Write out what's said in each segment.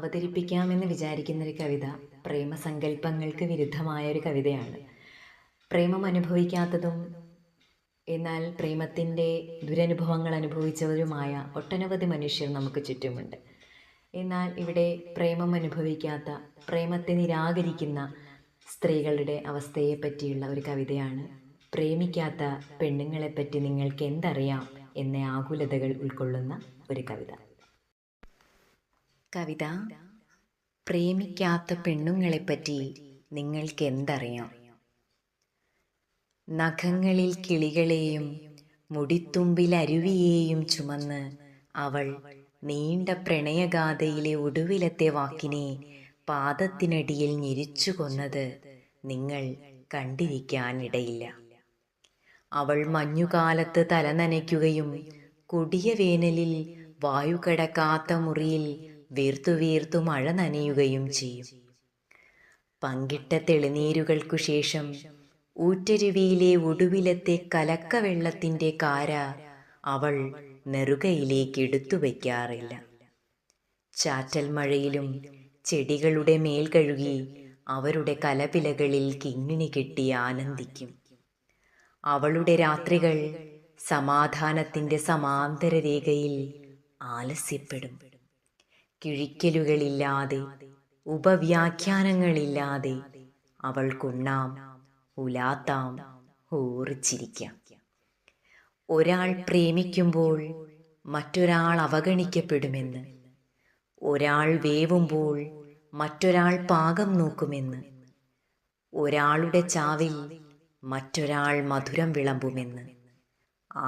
അവതരിപ്പിക്കാമെന്ന് വിചാരിക്കുന്നൊരു കവിത പ്രേമസങ്കല്പങ്ങൾക്ക് വിരുദ്ധമായ ഒരു കവിതയാണ്. പ്രേമം അനുഭവിക്കാത്തതും എന്നാൽ പ്രേമത്തിന്റെ ദുരനുഭവങ്ങൾ അനുഭവിച്ചവരുമായ ഒട്ടനവധി മനുഷ്യർ നമുക്ക് ചുറ്റുമുണ്ട്. എന്നാൽ ഇവിടെ പ്രേമം അനുഭവിക്കാത്ത പ്രേമത്തെ നിരാകരിക്കുന്ന സ്ത്രീകളുടെ അവസ്ഥയെ പറ്റിയുള്ള ഒരു കവിതയാണ് പ്രേമിക്കാത്ത പെണ്ണുങ്ങളെപ്പറ്റി നിങ്ങൾക്ക് എന്തറിയാം എന്ന ആകുലതകൾ ഉൾക്കൊള്ളുന്ന ഒരു കവിത. കവിത പ്രേമിക്കാത്ത പെണ്ണുങ്ങളെപ്പറ്റി നിങ്ങൾക്ക് എന്തറിയാം നഖങ്ങളിൽ കിളികളെയും മുടിത്തുമ്പിൽ അരുവിയെയും ചുമന്ന് അവൾ നീണ്ട പ്രണയഗാഥയിലെ ഒടുവിലത്തെ വാക്കിനെ പാദത്തിനടിയിൽ ഞെരിച്ചു കൊന്നത് നിങ്ങൾ കണ്ടിരിക്കാനിടയില്ല. അവൾ മഞ്ഞുകാലത്ത് തലനനയ്ക്കുകയും കൊടിയ വേനലിൽ വായു കടക്കാത്ത മുറിയിൽ വീർത്തു വീർത്തു മഴ നനയുകയും ചെയ്യും. പങ്കിട്ട തെളിനീരുകൾക്കു ശേഷം ഊറ്റരുവിയിലെ ഒടുവിലത്തെ കലക്കവെള്ളത്തിന്റെ കാര അവൾ നെറുകയിലേക്ക് എടുത്തു വയ്ക്കാറില്ല. ചാറ്റൽ മഴയിലും ചെടികളുടെ മേൽ കഴുകി അവരുടെ കലപിലകളിൽ കിങ്ങിണി കെട്ടി ആനന്ദിക്കും. അവളുടെ രാത്രികൾ സമാധാനത്തിന്റെ സമാന്തര രേഖയിൽ ആലസ്യപ്പെടും. കിഴിക്കലുകളില്ലാതെ ഉപവ്യാഖ്യാനങ്ങളില്ലാതെ അവൾക്കുണ്ണാം ഉലാത്താം ഓറിച്ചിരിക്കാം ഒരാൾ പ്രേമിക്കുമ്പോൾ മറ്റൊരാൾ അവഗണിക്കപ്പെടുമെന്ന് ഒരാൾ വേവുമ്പോൾ മറ്റൊരാൾ പാകം നോക്കുമെന്ന് ഒരാളുടെ ചാവിൽ മറ്റൊരാൾ മധുരം വിളമ്പുമെന്ന്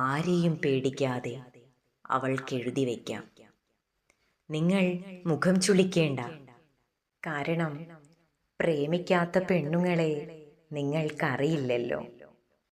ആരെയും പേടിക്കാതെ അവൾക്കെഴുതി വയ്ക്കാം നിങ്ങൾ മുഖം ചുളിക്കേണ്ട. കാരണം പ്രേമിക്കാത്ത പെണ്ണുങ്ങളെ നിങ്ങൾക്കറിയില്ലല്ലോ.